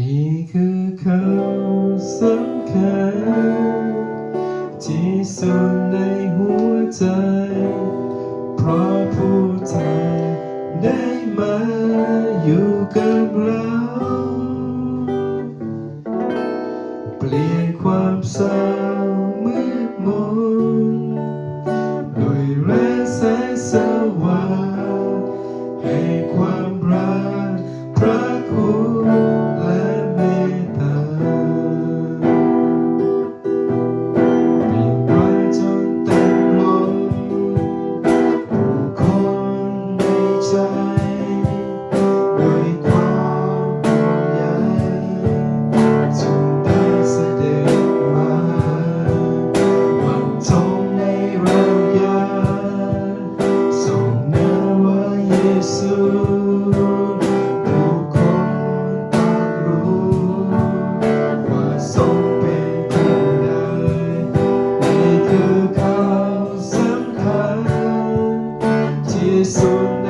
นี่คือเขาสำคัญที่สุดในหัวใจ เพราะผู้ไทยได้มาอยู่กับเรา ที่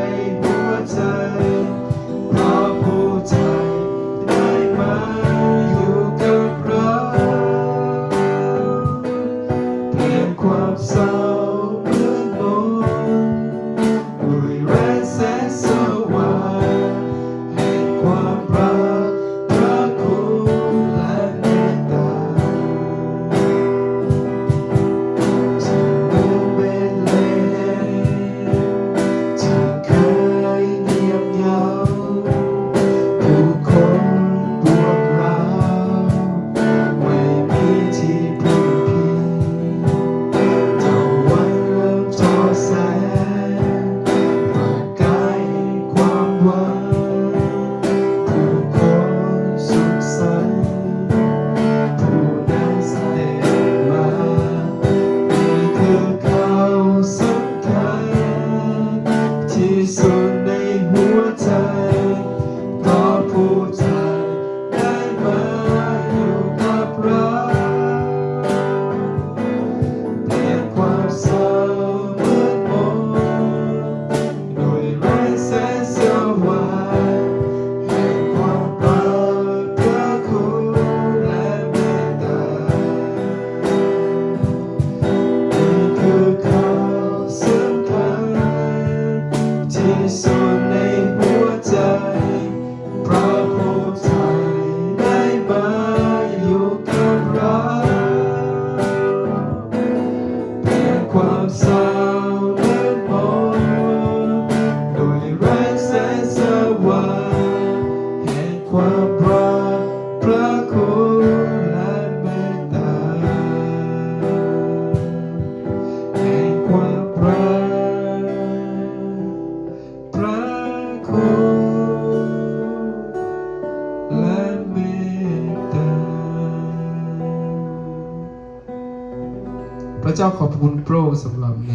พระเจ้าขอบคุณพระองค์สำหรับใน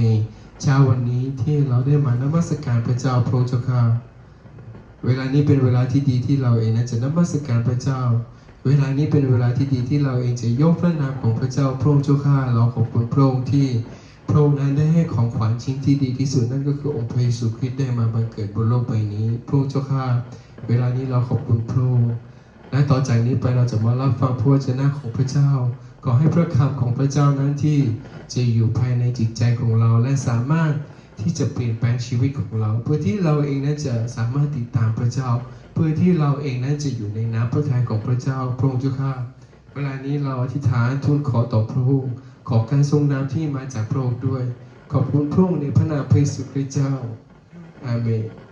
เช้าวันนี้ที่เราได้มานมัสการพระเจ้าพระองค์เจ้าค่ะเวลานี้เป็นเวลาที่ดีที่เราเองนั้นจะนมัสการพระเจ้า เวลานี้เป็นเวลาที่ดีที่เราเองจะยกพระนามของพระเจ้าพระองค์เจ้าข้าเราขอบคุณพระองค์ที่พระองค์นั้นได้ให้ของขวัญชิ้นที่ดีที่สุดนั่นก็คือองค์พระเยซูคริสต์ได้มาบังเกิดบนโลกใบนี้ พระองค์เจ้าข้าเวลานี้เราขอบคุณพระองค์และต่อจากนี้ไปเราจะมารับฟังพระวจนะของพระเจ้า ขอให้พระคำของพระเจ้านั้นที่ จะอยู่ภายในจิตใจของเรา และสามารถที่จะเปลี่ยนแปลงชีวิตของเรา เพื่อที่เราเองนั้นจะสามารถติดตามพระเจ้า เพื่อที่เราเองนั้นจะอยู่ในน้ำพระทัยของพระเจ้าพระองค์เจ้าข้าเวลานี้เราอธิษฐานทูลขอต่อพระองค์ขอการทรงน้ำที่มาจากพระองค์ด้วย ขอบคุณพระองค์ในพระนามพระเยซูคริสต์เจ้าอาเมน